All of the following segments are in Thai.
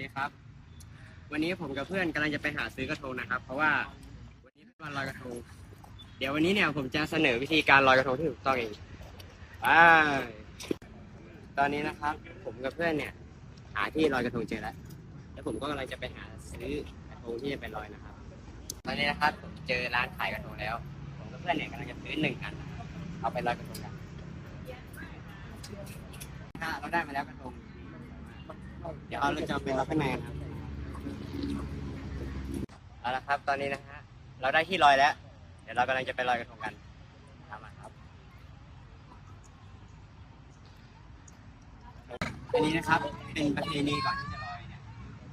ดีครับ วันนี้ผมกับเพื่อนกำลังจะไปหาซื้อกระทงนะครับ เพราะว่าวันนี้เป็นวันลอยกระทง เดี๋ยววันนี้เนี่ยผมจะเสนอวิธีการลอยกระทงที่ถูกต้องเองไปตอนนี้นะครับ ผมกับเพื่อนเนี่ย หาที่ลอยกระทงเจอแล้ว แล้วผมก็กำลังจะไปหาซื้อกระทงที่จะไปลอยนะครับ ตอนนี้นะครับผมเจอร้านขายกระทงแล้ว ผมกับเพื่อนเนี่ยกำลังจะซื้อหนึ่งอัน เอาไปลอยกระทงกันเราได้มาแล้วกระทง เดี๋ยวเราจะเอาไปรับข้างในนะครับเอาละครับ ตอนนี้นะฮะเราได้ที่ลอยแล้ว เดี๋ยวเรากำลังจะไปลอยกระทงกันตามมาครับ อันนี้นะครับ เป็นประเพณีก่อนที่จะลอยเนี่ย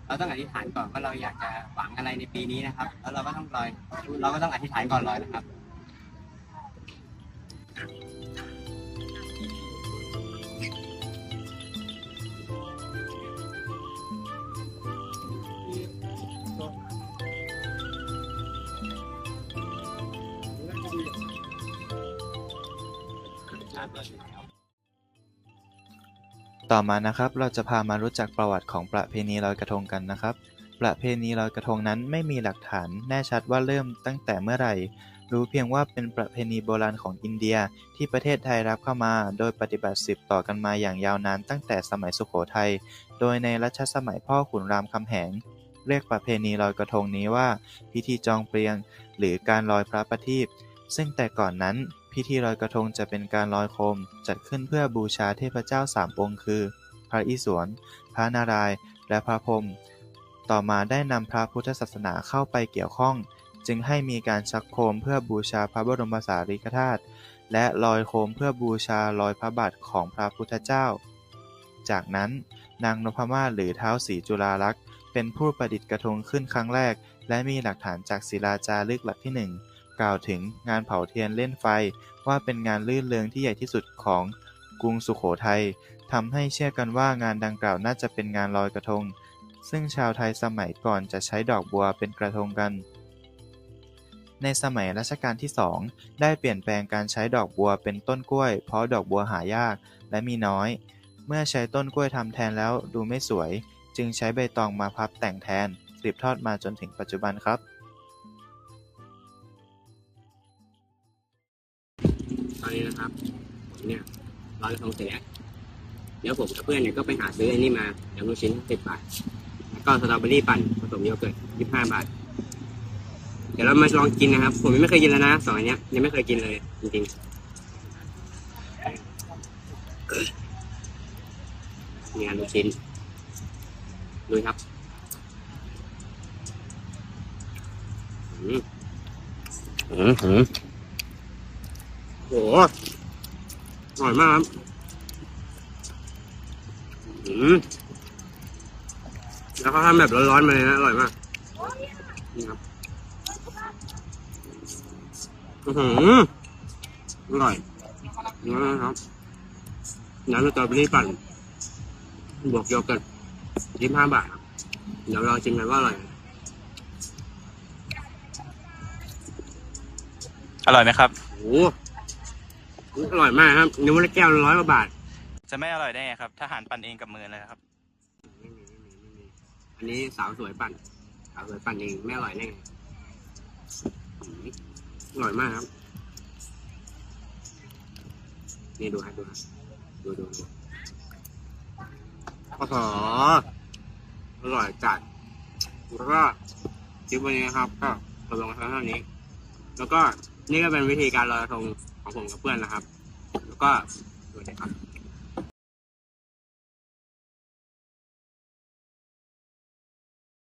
เราต้องอธิษฐานก่อนว่าเราอยากจะหวังอะไรในปีนี้นะครับ แล้วเราก็ต้องลอย เราก็ต้องอธิษฐานก่อนลอยนะครับ ต่อมานะครับ เราจะพามารู้จักประวัติของประเพณีลอยกระทงกันนะครับ ประเพณีลอยกระทงนั้นไม่มีหลักฐานแน่ชัดว่าเริ่มตั้งแต่เมื่อไหร่ รู้เพียงว่าเป็นประเพณีโบราณของอินเดียที่ประเทศไทยรับเข้ามา โดยปฏิบัติสืบต่อกันมาอย่างยาวนานตั้งแต่สมัยสุโขทัย โดยในรัชสมัยพ่อขุนรามคำแหง เรียกประเพณีลอยกระทงนี้ว่า พิธีจองเปลียง หรือการลอยพระประทีปซึ่งแต่ก่อนนั้น พิธีลอยกระทงจะเป็นการลอยโคม จัดขึ้นเพื่อบูชาเทพเจ้าสามองค์คือ พระอิศวร พระนารายณ์ และพระพรหม ต่อมาได้นำพระพุทธศาสนาเข้าไปเกี่ยวข้อง จึงให้มีการชักโคมเพื่อบูชาพระบรมสารีริกธาตุ และลอยโคมเพื่อบูชารอยพระบาทของพระพุทธเจ้า จากนั้นนางนพมาศหรือเท้าวศรีจุฬาลักษณ์เป็นผู้ประดิษฐ์กระทงขึ้นครั้งแรก และมีหลักฐานจากศิลาจารึกหลักที่หนึ่ง กล่าวถึงงานเผาเทียนเล่นไฟว่าเป็นงานลื่นเริงที่ใหญ่ที่สุดของกรุงสุโขทัยทำให้เชื่อกันว่างานดังกล่าวน่าจะเป็นงานลอยกระทง ซึ่งชาวไทยสมัยก่อนจะใช้ดอกบัวเป็นกระทงกัน ในสมัยรัชกาลที่สองได้เปลี่ยนแปลงการใช้ดอกบัวเป็นต้นกล้วย เพราะดอกบัวหายากและมีน้อย เมื่อใช้ต้นกล้วยทำแทนแล้วดูไม่สวย จึงใช้ใบตองมาพับแต่งแทนสืบทอดมาจนถึงปัจจุบันครับ อยกระทงเสร็จแล้วเดี๋ยวผมกับเพื่อนเนี่ยก็ไปหาซื้ออันนี้มาอย่างลูกชิ้นสิบบาทแล้วก็สตรอเบอรี่ปั่นผสมโยเกิร์ตยี่ห้าบาท เดี๋ยวเรามาลองกินนะครับ ผมยังไม่เคยกินแล้วนะสองอันเนี้ยยังไม่เคยกินเลยจริงๆนี่งานลูกชิ้นดูครับอืมอืมอืมโอ้โห อร่อยมากครับอืมแล้วเขาทำแบบร้อนๆมาเลยนะอร่อยมาก นี่ครับอือหืออร่อยนะครับน้ำสตรอเบอรี่ปั่น บวกโยเกิร์ตยี่ห้าบาทครับเดี๋ยวเราชิมกันว่าอร่อยไหมอร่อยไหมครับ โอ้โห อร่อยมากครับนึกว่าแก้วละร้อยกว่าบาท จะไม่อร่อยได้ไงครับถ้าหารปั่นเองกับมือเลยครับ ไม่มีไม่มีไม่มีอันนี้สาวสวยปั่น สาวสวยปั่นเองไม่อร่อยแน่ไงอืมอร่อยมากครับ นี่ดูครับดูครับดูดูดูโอ้โหอร่อยจัด แล้วก็คลิปวันนี้นะครับ ก็จบลงเท่านี้ แล้วก็นี่ก็เป็นวิธีการลอยกระทง ของผมกับเพื่อนนะครับ แล้วก็ดูนะครับ